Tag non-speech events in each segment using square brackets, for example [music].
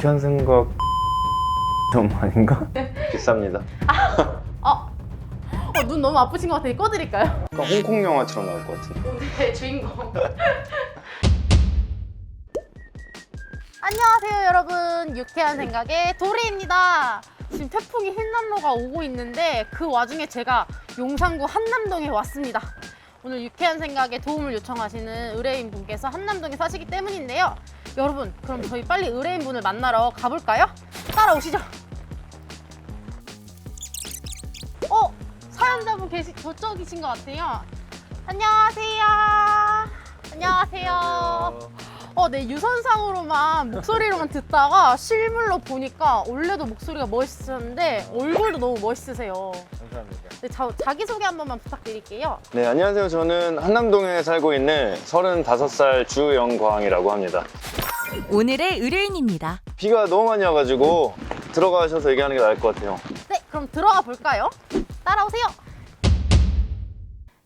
유쾌한 생각 좀 아닌가? [laughs] 비쌉니다. 어, 눈 너무 아프신 것 같으니 꺼드릴까요? 약간 홍콩 영화처럼 나올 것 같은데. 오늘의 주인공. [laughs] 안녕하세요 여러분 유쾌한 생각의 도리입니다 지금 태풍이 흰남로가 오고 있는데 그 와중에 제가 용산구 한남동에 왔습니다 오늘 유쾌한 생각에 도움을 요청하시는 의뢰인 분께서 한남동에 사시기 때문인데요 여러분 그럼 저희 빨리 의뢰인 분을 만나러 가볼까요? 따라오시죠 어? 사연자분 계시 저쪽이신 것 같아요 안녕하세요 안녕하세요 어, 네, 유선상으로만 목소리로만 [laughs] 듣다가 실물로 보니까 원래도 목소리가 멋있으셨는데 얼굴도 너무 멋있으세요. 네, 자, 자기소개 한 번만 부탁드릴게요. 네, 안녕하세요. 저는 한남동에 살고 있는 35살 주영광이라고 합니다. 오늘의 의뢰인입니다. 비가 너무 많이 와가지고 들어가셔서 얘기하는 게 나을 것 같아요. 네, 그럼 들어가 볼까요? 따라오세요.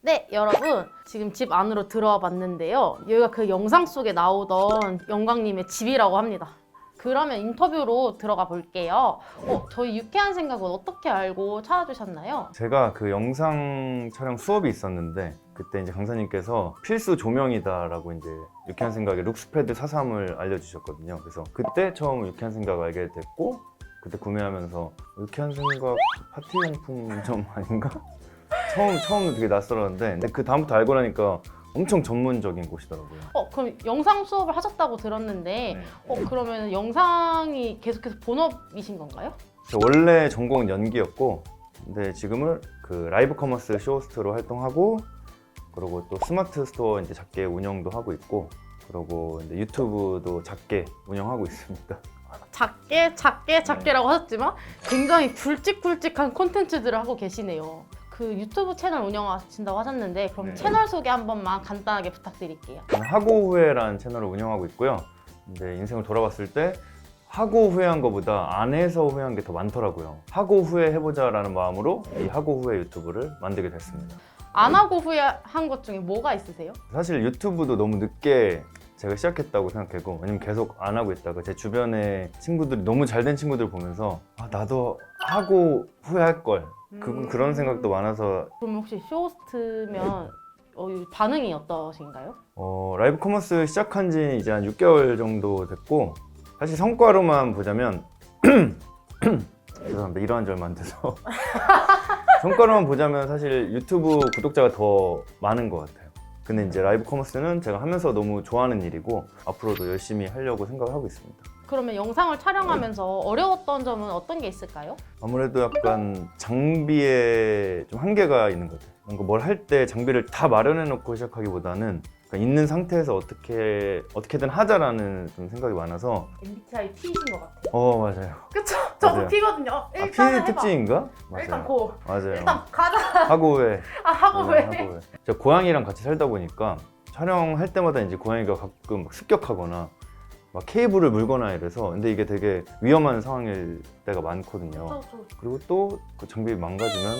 네, 여러분. 지금 집 안으로 들어와 봤는데요. 여기가 그 영상 속에 나오던 영광님의 집이라고 합니다. 그러면 인터뷰로 들어가 볼게요. 어, 저희 유쾌한 생각은 어떻게 알고 찾아주셨나요? 제가 그 영상 촬영 수업이 있었는데 그때 이제 강사님께서 필수 조명이다라고 이제 유쾌한 생각에 룩스패드 43을 알려주셨거든요. 그래서 그때 처음 유쾌한 생각 알게 됐고 그때 구매하면서 유쾌한 생각 파티 용품점 [laughs] 아닌가? 처음 처음은 되게 낯설었는데 근데 그 다음부터 알고 나니까 엄청 전문적인 곳이더라고요. 어, 그럼 영상 수업을 하셨다고 들었는데, 어, 그러면 영상이 계속해서 본업이신 건가요? 저 원래 전공은 연기였고 근데 지금은 그 라이브 커머스 쇼호스트로 활동하고 그리고 또 스마트 스토어 이제 작게 운영도 하고 있고 그리고 이제 유튜브도 작게 운영하고 있습니다. 작게, 작게, 작게라고 하셨지만 굉장히 굵직굵직한 콘텐츠들을 하고 계시네요. 그 유튜브 채널 운영하신다고 하셨는데, 그럼 네. 채널 소개 한 번만 간단하게 부탁드릴게요. 저는 하고 후회라는 채널을 운영하고 있고요. 이제 인생을 돌아봤을 때 하고 후회한 것보다 안 해서 후회한 게 더 많더라고요. 하고 후회 해보자라는 마음으로 이 하고 후회 유튜브를 만들게 됐습니다. 안 하고 후회한 것 중에 뭐가 있으세요? 사실 유튜브도 너무 늦게 제가 시작했다고 생각하고 왜냐면 계속 안 하고 있다가 제 주변에 친구들이 너무 잘 된 친구들 보면서 아 나도 하고 후회할 걸. 그, 음. 그런 생각도 많아서. 그럼 혹시 쇼호스트면 어, 이 반응이 어떠신가요? 어, 라이브 커머스 시작한 지 이제 한 6개월 정도 됐고 사실 성과로만 보자면 [clears throat] 죄송합니다. 얼마 안 돼서. [laughs] 성과로만 보자면 사실 유튜브 구독자가 더 많은 것 같아요. 근데 이제 라이브 커머스는 제가 하면서 너무 좋아하는 일이고 앞으로도 열심히 하려고 생각을 하고 있습니다 그러면 영상을 촬영하면서 어려웠던 점은 어떤 게 있을까요? 아무래도 약간 장비에 좀 한계가 있는 것 같아요. 뭔가 뭘 할 때 장비를 다 마련해 놓고 시작하기보다는 그러니까 있는 상태에서 어떻게 어떻게든 하자라는 좀 생각이 많아서 MBTI T이신 것 같아요. 어 맞아요. 그쵸? 저도 맞아요. T거든요. 어, 아, 일단은 P 해봐. 특징인가? 일단 맞아요. 고. 맞아요. 일단 가자. 하고 왜? 아 하고 네, 왜? 하고 왜? 제가 고양이랑 같이 살다 보니까 촬영할 때마다 이제 고양이가 가끔 막 습격하거나 막 케이블을 물거나 이래서 근데 이게 되게 위험한 상황일 때가 많거든요. 저, 그리고 또 그 장비 망가지면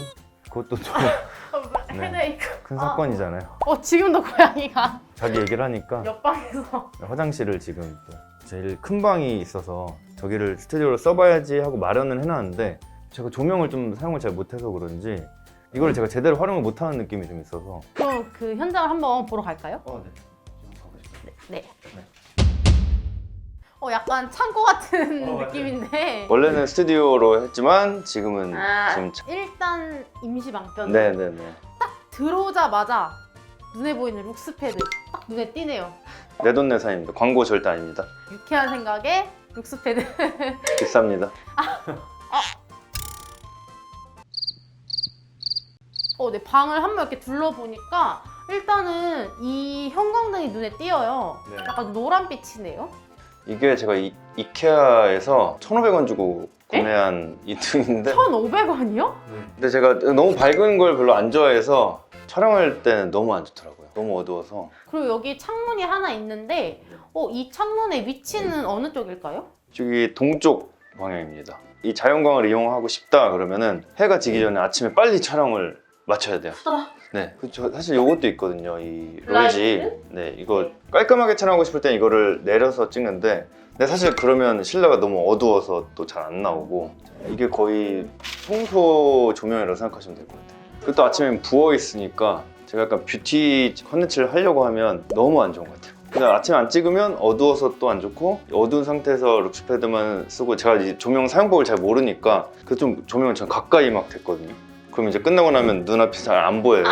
그것도 좀 저, [laughs] 네. 헤드에이크. 큰 아. 사건이잖아요. 어 지금도 고양이가 [laughs] 자기 얘기를 하니까 옆방에서 화장실을 지금 또 제일 큰 방이 있어서 저기를 스튜디오로 써봐야지 하고 마련을 해놨는데 제가 조명을 좀 사용을 잘 못해서 그런지 이걸 제가 제대로 활용을 못하는 느낌이 좀 있어서 그럼 그 현장을 한번 보러 갈까요? 어, 네. 지금 가고 싶어요. 네. 어 약간 창고 같은 어, 맞아요. 느낌인데. 원래는 스튜디오로 했지만 지금은 아, 지금 차- 일단 임시 방편. 네네네 들어오자마자 눈에 보이는 룩스패드 딱 눈에 띄네요. 내돈내산입니다 광고 절대 아닙니다 유쾌한 생각에 룩스패드. [laughs] 비쌉니다 어, 네 방을 한번 이렇게 둘러보니까 일단은 이 형광등이 눈에 띄어요. 네. 약간 노란빛이네요. 이게 제가 이, 이케아에서 1,500원 주고 구매한 [laughs] 이 등인데 1,500원이요? 근데 제가 너무 밝은 걸 별로 안 좋아해서 촬영할 때는 너무 안 좋더라고요 너무 어두워서 그리고 여기 창문이 하나 있는데 어, 이 창문의 위치는 어느 쪽일까요? 저기 동쪽 방향입니다. 이 자연광을 이용하고 싶다 그러면은 해가 지기 전에 아침에 빨리 촬영을 마쳐야 돼요. 네, 그저 사실 요것도 있거든요. 이? 로지. 네, 이거 깔끔하게 촬영하고 싶을 땐 이거를 내려서 찍는데 근데 사실 그러면 실내가 너무 어두워서 또 잘 안 나오고 이게 거의 청소 조명이라고 생각하시면 될 것 같아요. 그리고 또 아침에 부어 있으니까 제가 약간 뷰티 컨텐츠를 하려고 하면 너무 안 좋은 것 같아요. 그냥 아침에 안 찍으면 어두워서 또 안 좋고 어두운 상태에서 룩스 패드만 쓰고 제가 이 조명 사용법을 잘 모르니까 그 좀 조명을 전 가까이 막 됐거든요. 그럼 이제 끝나고 나면 눈앞이 잘 안 보여요.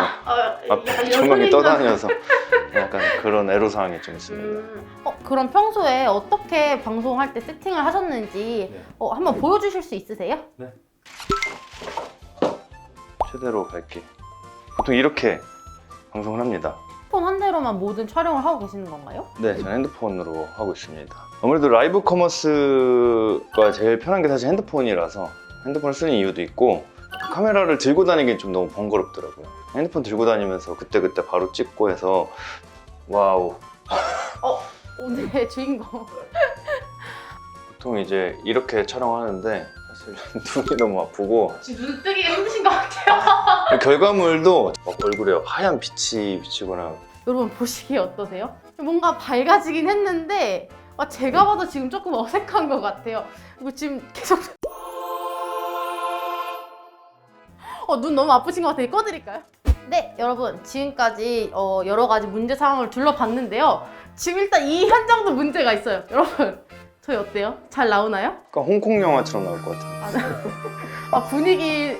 앞에 조명이 떠다녀서 약간 그런 애로사항이 좀 있습니다. 음, 어, 그럼 평소에 어떻게 방송할 때 세팅을 하셨는지 네. 어, 한번 보여주실 수 있으세요? 최대로 밝게. 보통 이렇게 방송을 합니다. 폰한 대로만 모든 촬영을 하고 계시는 건가요? 네, 저는 핸드폰으로 하고 있습니다. 아무래도 라이브 커머스가 제일 편한 게 사실 핸드폰이라서 핸드폰을 쓰는 이유도 있고 카메라를 들고 다니긴 좀 너무 번거롭더라고요. 핸드폰 들고 다니면서 그때그때 바로 찍고 해서 와우. 오늘의 주인공. 보통 이제 이렇게 촬영하는데 사실 눈이 너무 아프고 지금 눈 뜨기가 힘드신 것 같아요. 결과물도 막 얼굴에 하얀 빛이 비치거나 여러분 보시기에 어떠세요? 뭔가 밝아지긴 했는데 아, 제가 봐도 지금 조금 어색한 것 같아요. 이거 지금 계속 어, 눈 너무 아프신 것 같아요. 꺼드릴까요? 네, 여러분 지금까지 어, 여러 가지 문제 상황을 둘러봤는데요. 지금 일단 이 현장도 문제가 있어요. [laughs] 여러분 저희 어때요? 잘 나오나요? 약간 홍콩 영화처럼 나올 것 같은데. 아, 네. 아, 분위기 네.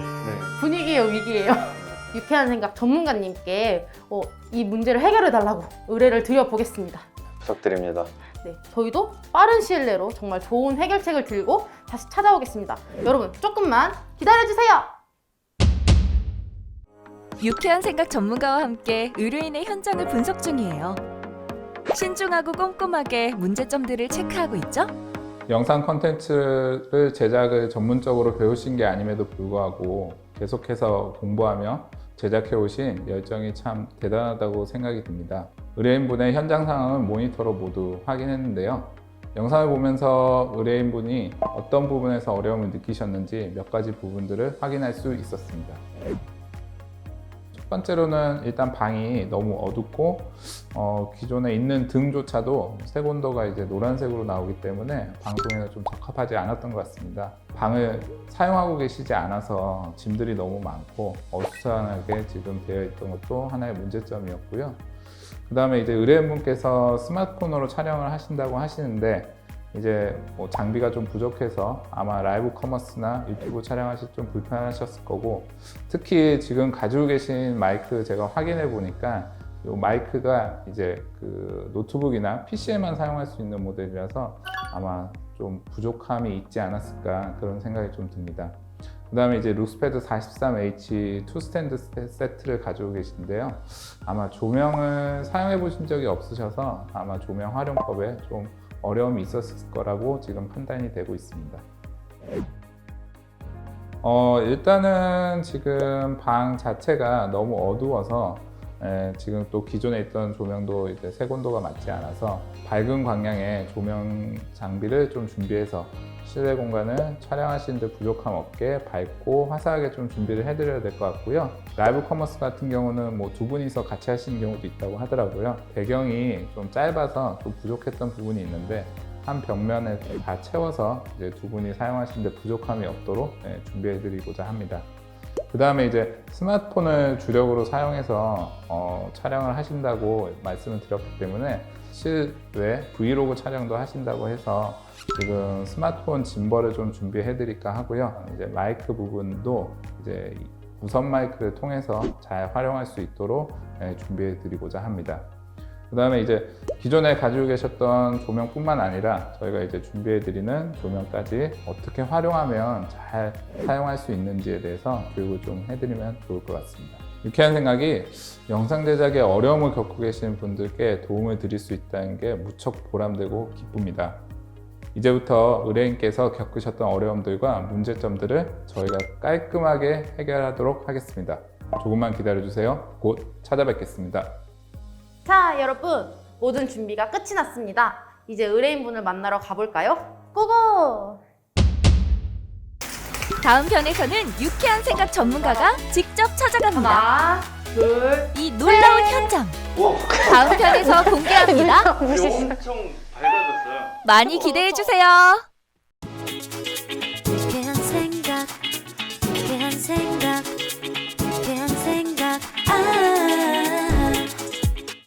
분위기의 위기예요. [laughs] 유쾌한 생각 전문가님께 어, 이 문제를 해결해 달라고 의뢰를 드려보겠습니다. 부탁드립니다. 네, 저희도 빠른 시일 내로 정말 좋은 해결책을 들고 다시 찾아오겠습니다. 여러분 조금만 기다려주세요. 유쾌한 생각 전문가와 함께 의뢰인의 현장을 분석 중이에요. 신중하고 꼼꼼하게 문제점들을 체크하고 있죠? 영상 컨텐츠를 제작을 전문적으로 배우신 게 아님에도 불구하고 계속해서 공부하며 제작해 오신 열정이 참 대단하다고 생각이 듭니다. 의뢰인분의 현장 상황을 모니터로 모두 확인했는데요. 영상을 보면서 의뢰인분이 어떤 부분에서 어려움을 느끼셨는지 몇 가지 부분들을 확인할 수 있었습니다. 첫 번째로는 일단 방이 너무 어둡고 어, 기존에 있는 등조차도 색온도가 이제 노란색으로 나오기 때문에 방송에는 좀 적합하지 않았던 것 같습니다. 방을 사용하고 계시지 않아서 짐들이 너무 많고 어수선하게 지금 되어 있던 것도 하나의 문제점이었고요. 그 다음에 이제 의뢰인분께서 스마트폰으로 촬영을 하신다고 하시는데 이제 뭐 장비가 좀 부족해서 아마 라이브 커머스나 유튜브 촬영하실 좀 불편하셨을 거고 특히 지금 가지고 계신 마이크 제가 확인해 보니까 이 마이크가 이제 그 노트북이나 PC에만 사용할 수 있는 모델이라서 아마 좀 부족함이 있지 않았을까 그런 생각이 좀 듭니다. 그 다음에 이제 룩스패드 43H 투 스탠드 세- 세트를 가지고 계신데요. 아마 조명을 사용해 보신 적이 없으셔서 아마 조명 활용법에 좀 어려움이 있었을 거라고 지금 판단이 되고 있습니다. 어, 일단은 지금 방 자체가 너무 어두워서 에, 지금 또 기존에 있던 조명도 이제 색온도가 맞지 않아서 밝은 광량의 조명 장비를 좀 준비해서 실내 공간을 촬영하시는데 부족함 없게 밝고 화사하게 좀 준비를 해드려야 될 것 같고요. 라이브 커머스 같은 경우는 뭐 두 분이서 같이 하시는 경우도 있다고 하더라고요. 배경이 좀 짧아서 좀 부족했던 부분이 있는데 한 벽면에 다 채워서 이제 두 분이 사용하시는데 부족함이 없도록 네, 준비해드리고자 합니다. 그 다음에 이제 스마트폰을 주력으로 사용해서 어, 촬영을 하신다고 말씀을 드렸기 때문에 실외 브이로그 촬영도 하신다고 해서 지금 스마트폰 짐벌을 좀 준비해 드릴까 하고요. 이제 마이크 부분도 이제 무선 마이크를 통해서 잘 활용할 수 있도록 예, 준비해 드리고자 합니다. 그 다음에 이제 기존에 가지고 계셨던 조명뿐만 아니라 저희가 이제 준비해 드리는 조명까지 어떻게 활용하면 잘 사용할 수 있는지에 대해서 교육을 좀 해드리면 좋을 것 같습니다. 유쾌한 생각이 영상 제작에 어려움을 겪고 계시는 분들께 도움을 드릴 수 있다는 게 무척 보람되고 기쁩니다. 이제부터 의뢰인께서 겪으셨던 어려움들과 문제점들을 저희가 깔끔하게 해결하도록 하겠습니다. 조금만 기다려주세요. 곧 찾아뵙겠습니다. 자, 여러분 모든 준비가 끝이 났습니다. 이제 의뢰인분을 만나러 가볼까요? 고고! 다음 편에서는 유쾌한 생각 전문가가 직접 찾아갑니다. 하나, 둘, 이 놀라운 현장 다음 편에서 공개합니다. 엄청 밝아졌어요. 많이 기대해 주세요.